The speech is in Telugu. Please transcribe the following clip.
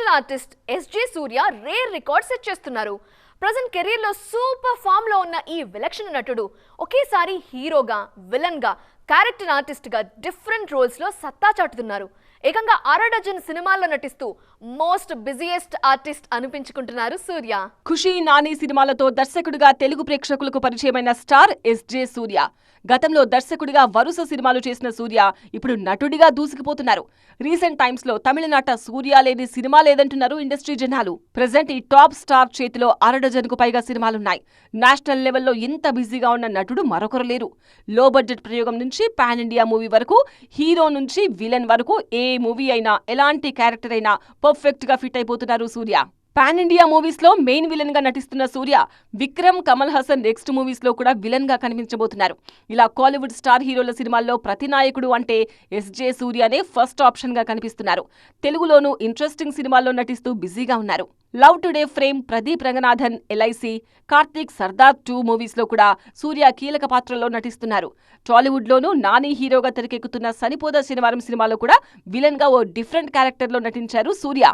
Character artist SJ Surya rare record set చేస్తున్నారు. ప్రజెంట్ కెరీర్లో సూపర్ ఫామ్లో ఉన్న ఈ విలక్షణ నటుడు ఒకేసారి హీరోగా విలన్గా క్యారెక్టర్ ఆర్టిస్ట్గా డిఫరెంట్ రోల్స్లో సత్తా చాటుతున్నారు. ఏకంగా అర డజన్ సినిమాల్లో నటిస్తూ మోస్ట్ బిజియెస్ట్ ఆర్టిస్ట్ అనిపించుకుంటున్నారు సూర్య. ఖుషీ నాని సినిమాలతో దర్శకుడిగా తెలుగు ప్రేక్షకులకు పరిచయమైన స్టార్ ఎస్జే సూర్య. గతంలో దర్శకుడిగా వరుస సినిమాలు చేసిన సూర్య ఇప్పుడు నటుడిగా దూసుకుపోతున్నారు. రీసెంట్ టైమ్స్లో తమిళనాట సూర్య లేని సినిమా లేదంటున్నారు ఇండస్ట్రీ జనాలు. ప్రజెంట్ ఈ టాప్ స్టార్ చేతిలో అర డజన్కు పైగా సినిమాలున్నాయి. నేషనల్ లెవెల్లో ఇంత బిజీగా ఉన్న నటుడు మరొకరు లేరు. లో బడ్జెట్ ప్రయోగం నుంచి పాన్ ఇండియా మూవీ వరకు హీరో నుంచి విలన్ వరకు ఏ మూవీ అయినా ఎలాంటి క్యారెక్టర్ అయినా పర్ఫెక్ట్గా ఫిట్ అయిపోతున్నారు సూర్య. పాన్ ఇండియా మూవీస్లో మెయిన్ విలన్గా నటిస్తున్న సూర్య విక్రమ్ కమల్ హాసన్ నెక్స్ట్ మూవీస్లో కూడా విలన్గా కనిపించబోతున్నారు. ఇలా కాలీవుడ్ స్టార్ హీరోల సినిమాల్లో ప్రతి నాయకుడు అంటే ఎస్జే సూర్యనే ఫస్ట్ ఆప్షన్గా కనిపిస్తున్నారు. తెలుగులోనూ ఇంట్రెస్టింగ్ సినిమాల్లో నటిస్తూ బిజీగా ఉన్నారు. Love today fame Pradeep Ranganathan LIC Karthik Sardar two మూవీస్లో కూడా సూర్య కీలక పాత్రలో నటిస్తున్నారు. టాలీవుడ్లోనూ నాని హీరోగా తెరకెక్కుతున్న సనిపోద శనివారం సినిమాలో కూడా విలన్గా ఓ డిఫరెంట్ క్యారెక్టర్లో నటించారు సూర్య.